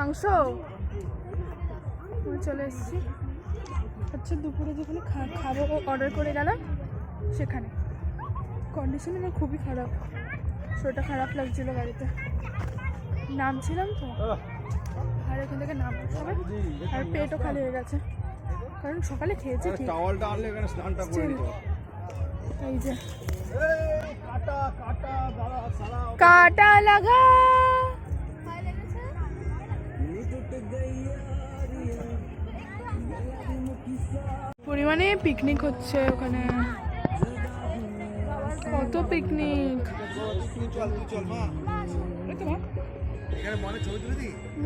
মাংস? চলে এসেছি। হচ্ছে দুপুরে যেখানে খাব অর্ডার করে গেলাম সেখানে। কন্ডিশন আমার খুবই খারাপ। শরীরটা খারাপ লাগছিল গাড়িতে। নামছিলাম তো। আর এখান থেকে নাম আর পেটও খালি হয়ে গেছে। কারণ সকালে খেয়েছি এই যে। কাটা লাগা। পরিমাণে পিকনিক হচ্ছে ওখানে। কত পিকনিক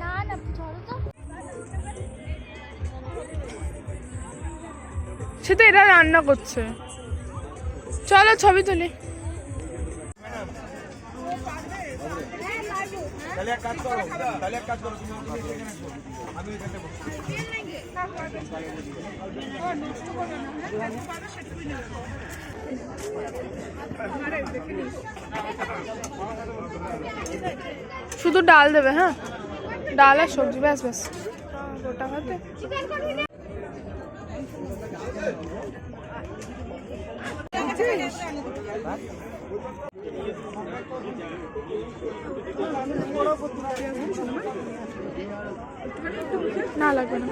না না সে তো এরা রান্না করছে। চলো ছবি তুলি। তাহলে এক কাজ করো, তাহলে এক কাজ করো, তুমি। আমি এখানে শুধু ডাল দেবে হ্যাঁ? ডাল আর সবজি, ব্যাস ব্যাস। গোটা ভাতে। না, লাগবে না।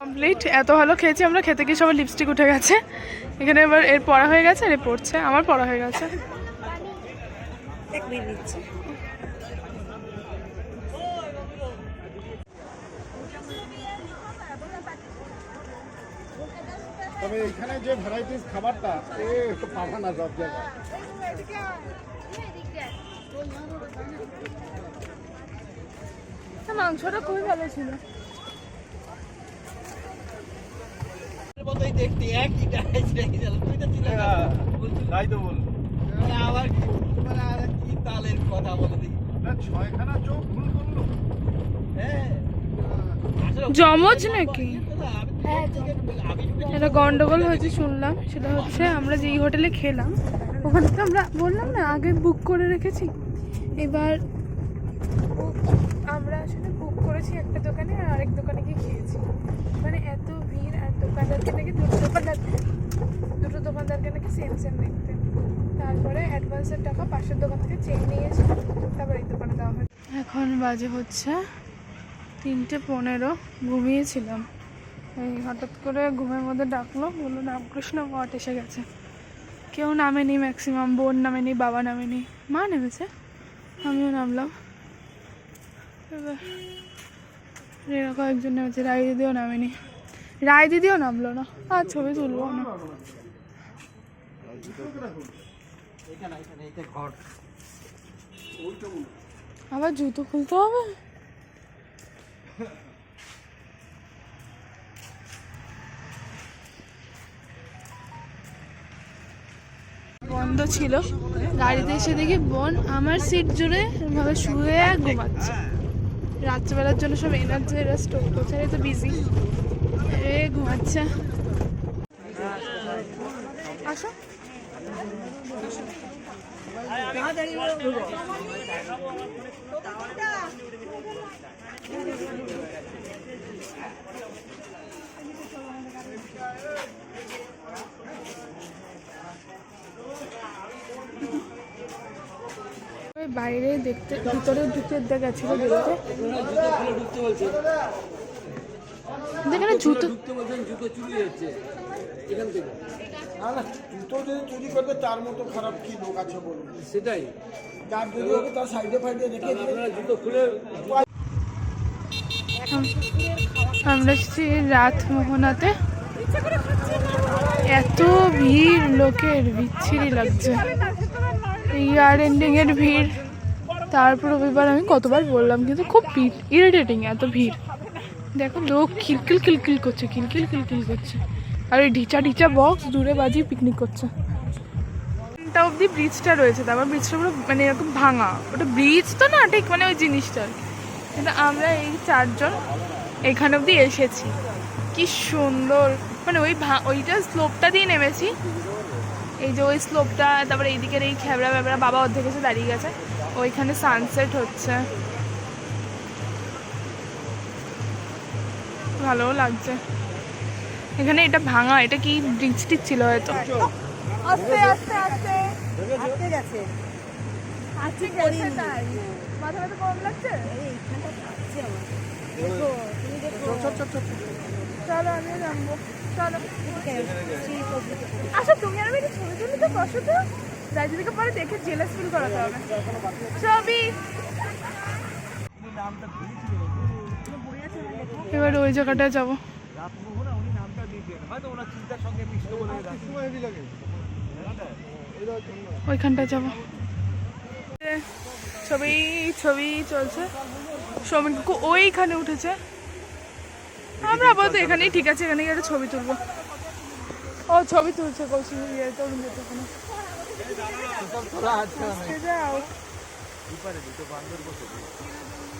কমপ্লিট এত ভালো খেয়েছি আমরা, খেতে গিয়ে সবার লিপস্টিক উঠে গেছে। এখানে এবার এর পড়া হয়ে গেছে, আর এ পড়ছে। আমার পড়া হয়ে গেছে। তবে এখানে যে ভ্যারাইটিস খাবারটা এ তো পাবা না সব জায়গায়। মাংসটা খুবই ভালো ছিল। মতোই দেখতে একই ডাইস রেখে গেল তুই তো ছিল তাই তো বল মানে আবার কি? মানে তালের কথা বলে দেখি ছয়খানা চোখ ভুল করল। হ্যাঁ। জমজ নাকি? আমি একটা গন্ডগোল হয়েছে শুনলাম সেটা হচ্ছে আমরা যেই হোটেলে খেলাম ওখানে তো আমরা বললাম না আগে বুক করে রেখেছি। এবার আমরা আসলে বুক করেছি একটা দোকানে আর আরেক দোকানে গিয়ে খেয়েছি। মানে এত ভিড় আর দোকানদারকে নাকি দুটো দোকানদার দুটো দোকানদারকে নাকি সেম সেম দেখতে। তারপরে অ্যাডভান্সের টাকা পাশের দোকান থেকে চেয়ে নিয়েছি তারপর এই দোকানে দেওয়া হয়। এখন বাজে হচ্ছে তিনটে পনেরো, ঘুমিয়েছিলাম। এই হঠাৎ করে ঘুমের মধ্যে ডাকলো, বলল, রামকৃষ্ণ মঠ এসে গেছে। কেউ নামেনি ম্যাক্সিমাম বোন নামেনি, বাবা নামেনি, মা নেমেছে, আমিও নামলাম। এবার এরা কয়েকজন নেমেছে, রায় দিদিও নামেনি। রায় দিদিও নামলো না, আর ছবি তুলবো না এখানে এখানে এইটা ঘর আবার জুতো খুলতে হবে? বন্ধ ছিল। গাড়িতে এসে দেখি বোন আমার সিট জুড়ে ভাবে শুয়ে ঘুমাচ্ছে। রাত্রেবেলার জন্য সব এনার্জি এরা স্টোর করছে তো বিজি এ ঘুমাচ্ছে। আসো। বাইরে দেখতে ভিতরে ঢুকতে গেছিল বেরোতে। ঢুকতে জুতো জুতো চুরি হচ্ছে। এখান থেকে। না না জুতো যদি চুরি করবে তার মতো খারাপ কি লোক আছে বলুন? সেটাই। যার যদি হবে তার সাইডে ফাইডে রেখে আপনারা জুতো খুলে আমরা এসেছি রাত মোহনাতে এত ভিড় লোকের বিচ্ছিরি লাগছে। ইয়ার এন্ডিং এর ভিড়। তারপর রবিবার আমি কতবার বললাম কিন্তু খুব ভিড় ইরিটেটিং এত ভিড়। দেখো লোক খিলকিল খিলকিল করছে খিলকিল খিলকিল করছে। আর ওই ঢিচা ঢিচা বক্স দূরে বাজিয়ে পিকনিক করছে। টা অব্দি ব্রিজটা রয়েছে, তারপর ব্রিজটা পুরো মানে এরকম ভাঙা। ওটা ব্রিজ তো না, ঠিক মানে ওই জিনিসটা কিন্তু আমরা এই চারজন এখানে অবধি এসেছি। কি সুন্দর। মানে ওই ওইটা স্লোপটা দিয়ে নেমেছি। এই যে ওই স্লোপটা তারপরে এইদিকের এই খেবড়া ব্যাবড়া বাবা অর্ধেক এসে দাঁড়িয়ে গেছে। ওইখানে সানসেট হচ্ছে। ভালোও লাগছে। এখানে এটা ভাঙা এটা কি ব্রিজ টিজ ছিল হয়তো? আস্তে আস্তে আস্তে আটকে গেছে। আজকে গেছে তাই। মাথা ব্যথা কম লাগছে? এইখানটা কাটছে আমার। দেখো তুমি দেখো। চলো আচ্ছা তুমি আর আমি একটু ছবি তুলি তো বসো তো। দার্জিলিংকে পরে দেখে জেলাস ফিল করাতে হবে। ছবি। এবার ওই জায়গাটায় যাব। হয়তো ওনার চিন্তার সঙ্গে মিশতে বলে ওইখানটায় যাব। ছবি ছবি চলছে। সৌমিক কাকু ওইখানে উঠেছে। আমরা আপাতত এখানেই ঠিক আছে এখানে গিয়ে একটা ছবি তুলবো। ও ছবি তুলছে কৌশিক ইয়ে তরুণ যেতে ওখানে।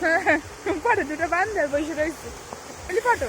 হ্যাঁ, হ্যাঁ, পারে দুটো বান্ধব বসে রয়েছে। ফটো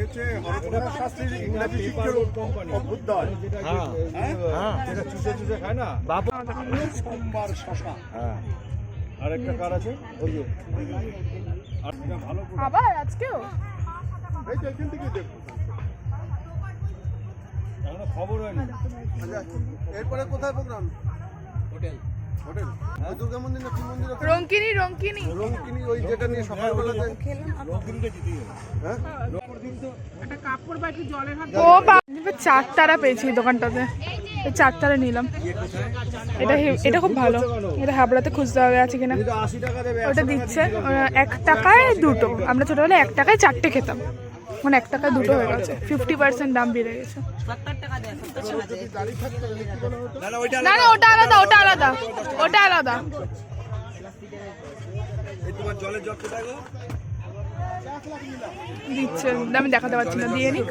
হয়েছে হরপ্রসাদ শাস্ত্রীর ইংরাজি যেটা চুষে চুষে খায় না? বাবা সোমবার শশা হ্যাঁ। আর একটা কার আছে ওই যে আবার খবর হয়নি। আচ্ছা, এরপরে কোথায় প্রোগ্রাম? হোটেল। হোটেল? ওই দুর্গা মন্দির না কি মন্দির আছে? রঙ্কিনী রঙ্কিনী। রংকিনী ওই যেটা নিয়ে সকালবেলাতে হ্যাঁ? ও বা- চার তারা পেয়েছি এই দোকানটাতে। এই চার তারা নিলাম। এটা হে- এটা খুব ভালো। এটা হাবড়াতে খুঁজতে হবে আছে কিনা? ওটা দিচ্ছে এক টাকায় দুটো। আমরা ছোটবেলায় এক টাকায় চারটে খেতাম। মানে এক টাকায় দুটো হয়ে গেছে। ফিফটি পার্সেন্ট দাম বেড়ে গেছে। না ওটা আলাদা ওটা আলাদা ওটা আলাদা। দিচ্ছে, আমি দেখাতে পারছি না, দিয়ে নি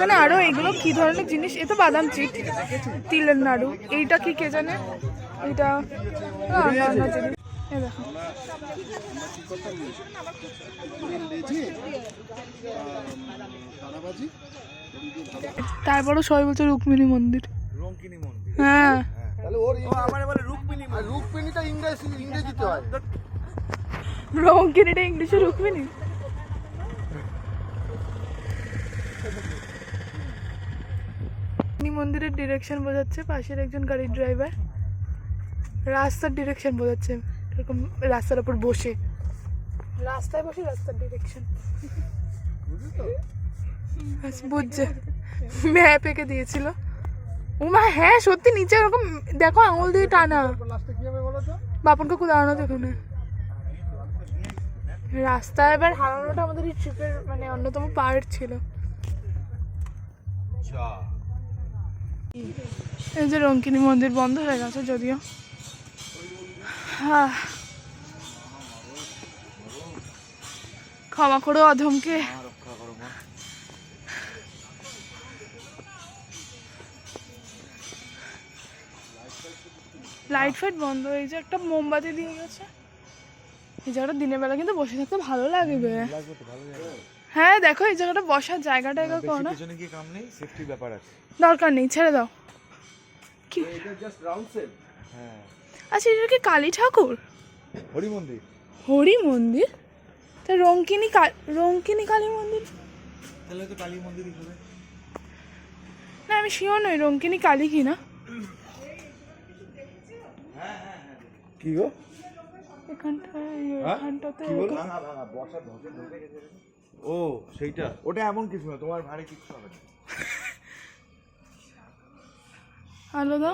মানে আরও এগুলো কি ধরনের জিনিস? এ তো বাদাম চিট, তিলের নাড়ু। এইটা কি কে জানে? এইটা তারপরও সবাই বলছে রুক্মিণী মন্দির। হ্যাঁ। তাহলে ওর আমার বলে রুকমিনী আর রূপপিণীটা ইংরেজি ইংরেজিতে হয়। রঙ্কিনীটা ইংলিশে রুক্মিণী? রুক্মিণী মন্দিরের ডিরেকশন বোঝাচ্ছে পাশের একজন গাড়ির ড্রাইভার রাস্তার ডিরেকশন বোঝাচ্ছে এরকম রাস্তার উপর বসে। রাস্তায় বসে রাস্তার ডিরেকশন বুঝছে? ম্যাপ এঁকে দিয়েছিল। ও মা হ্যাঁ সত্যি নিচে ওরকম দেখো আঙুল দিয়ে টানা। লাস্টে কি হবে বলো তো দাঁড়ানো দেখুন। রাস্তা এবার হারানোটা আমাদের এই ট্রিপের মানে অন্যতম পার্ট ছিল। আচ্ছা। এই যে রঙ্কিনী মন্দির বন্ধ হয়ে গেছে যদিও। ক্ষমা করো অধমকে। লাইট ফাইট বন্ধ এই যে একটা মোমবাতি দিয়ে গেছে। এই জায়গাটা দিনের বেলা কিন্তু বসে থাকতে ভালো লাগবে। হ্যাঁ দেখো এই জায়গাটা বসার জায়গা টায়গা করো না। পিছনে গিয়ে কাম নেই সেফটি ব্যাপার আছে। দরকার নেই ছেড়ে দাও। কি? এটা জাস্ট রাউন্ড সেল হ্যাঁ। আচ্ছা এটা কি কালী ঠাকুর? হরি মন্দির। হরি মন্দির? তা রঙ্কিনী কা- রঙ্কিনী কালী মন্দির? তাহলে তো কালী মন্দিরই হবে। না আমি শিওর নই রঙ্কিনী কালী কি না কি গো এখানটায় এখানটাতে ভাঙা ভাঙা বর্ষা ধসে ঢুকে গেছে রে। ও সেইটা? ওটা এমন কিছু না তোমার ভারী কিছু হবে না। আলাদা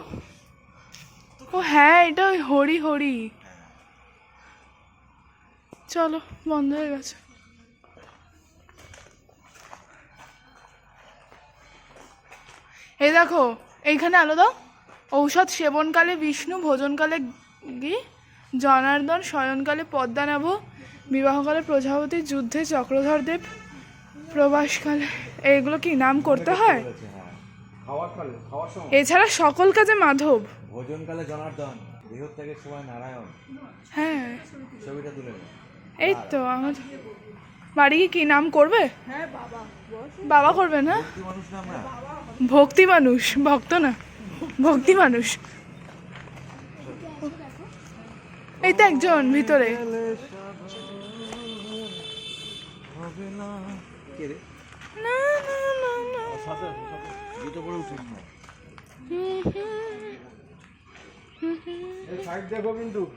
ও হ্যাঁ এটা ওই হরি হরি। চলো বন্ধ হয়ে গেছে। এই দেখো এইখানে আলো দাও। ঔষধ সেবনকালে বিষ্ণু ভোজনকালে গি জনার্দন শয়নকালে পদ্মানাভ বিবাহকালে প্রজাপতি যুদ্ধে চক্রধর দেব প্রবাসকালে এইগুলো কি নাম করতে হয়? সময়। এছাড়া সকল কাজে মাধব। ভোজনকালে জনার্দন দেহত্যাগের সময় নারায়ণ। হ্যাঁ। ছবিটা তুলে এই তো আমার বাড়ি কি নাম করবে? বাবা। করবে না? কি ভক্তি মানুষ ভক্ত না। ভক্তি মানুষ। এই তো একজন ভিতরে।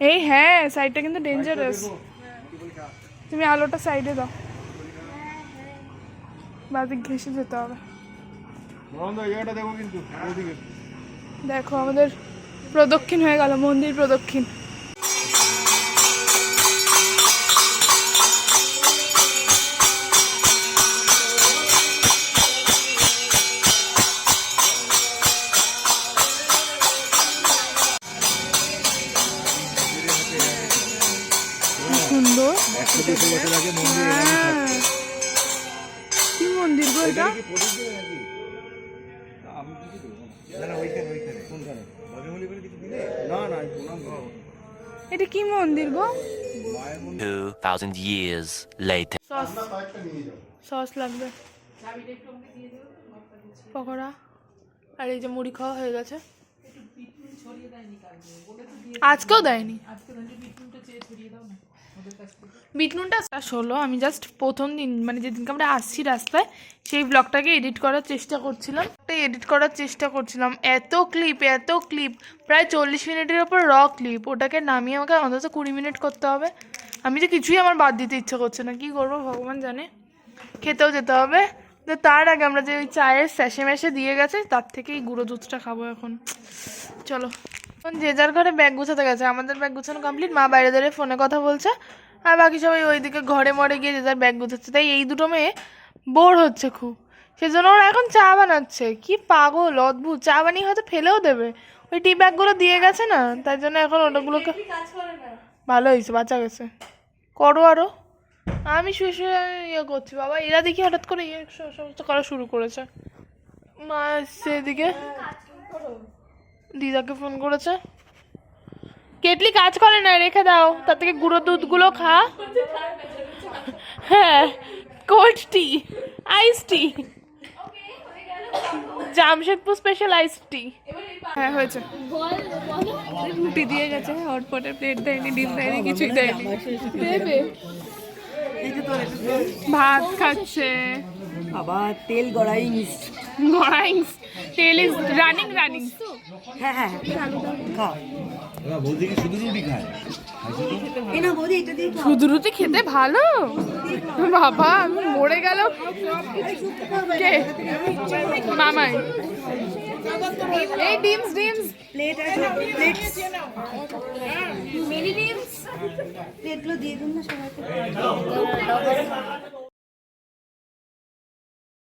এই হ্যাঁ সাইডটা কিন্তু ডেঞ্জারাস তুমি আলোটা সাইডে দাও। বাদিক ঘেসে যেতে হবে। দেখো আমাদের প্রদক্ষিণ হয়ে গেল মন্দির প্রদক্ষিণ। এটা কি মন্দির গো? 2,000 years later. সস। সস লাগবে। পকোড়া। আর এই যে মুড়ি খাওয়া হয়ে গেছে। আজকেও দেয়নি। বিট নুনটা হলো। আমি জাস্ট প্রথম দিন মানে যেদিনকে আমরা আসছি রাস্তায়, সেই ব্লগটাকে এডিট করার চেষ্টা করছিলাম। এডিট করার চেষ্টা করছিলাম। এত ক্লিপ এত ক্লিপ প্রায় চল্লিশ মিনিটের ওপর র ক্লিপ ওটাকে নামিয়ে আমাকে অন্তত কুড়ি মিনিট করতে হবে। আমি যে কিছুই আমার বাদ দিতে ইচ্ছে করছে না। কি করব, ভগবান জানে। খেতেও যেতে হবে। তো তার আগে আমরা যে ওই চায়ের স্যাশে ম্যাশে দিয়ে গেছে, তার থেকেই গুঁড়ো দুধটা খাব এখন। চলো। যে যার ঘরে ব্যাগ গুছাতে গেছে আমাদের ব্যাগ গুছানো কমপ্লিট মা বাইরে দাঁড়িয়ে ফোনে কথা বলছে আর বাকি সবাই ওইদিকে ঘরে মরে গিয়ে যে যার ব্যাগ গুছাচ্ছে তাই এই দুটো মেয়ে বোর হচ্ছে খুব। সেজন্য ওরা এখন চা বানাচ্ছে। কি পাগল অদ্ভুত। চা বানিয়ে হয়তো ফেলেও দেবে। ওই টি ব্যাগগুলো দিয়ে গেছে না তাই জন্য এখন ওটাগুলোকে ভালো হয়েছে বাঁচা গেছে। করো আরও। আমি শুয়ে শুয়ে ইয়ে করছি বাবা। এরা দেখি হঠাৎ করে ইয়ে সমস্ত করা শুরু করেছে। মা এসছে এদিকে দিদাকে ফোন করেছে। কেটলি কাজ করে না রেখে দাও। তার থেকে গুঁড়ো দুধগুলো খা। হ্যাঁ cold tea ice tea Jamshedpur special ice tea হ্যাঁ হয়েছে। রুটি দিয়ে গেছে হটপটের প্লেট দেয়নি ডিম দেয়নি কিছুই দেয়নি। দেবে। ভাত খাচ্ছে। আবার তেল গড়াইনিস গড়াইংস তেল ইজ রানিং রানিং হ্যাঁ হ্যাঁ খাও। শুধু রুটি খেতে ভালো? বাবা আমি মরে গেল কে? মামাই। এই ডিমস ডিমস। প্লেট আছে প্লেট মিনি ডিমস। প্লেটগুলো দিয়ে দিন না সবাইকে।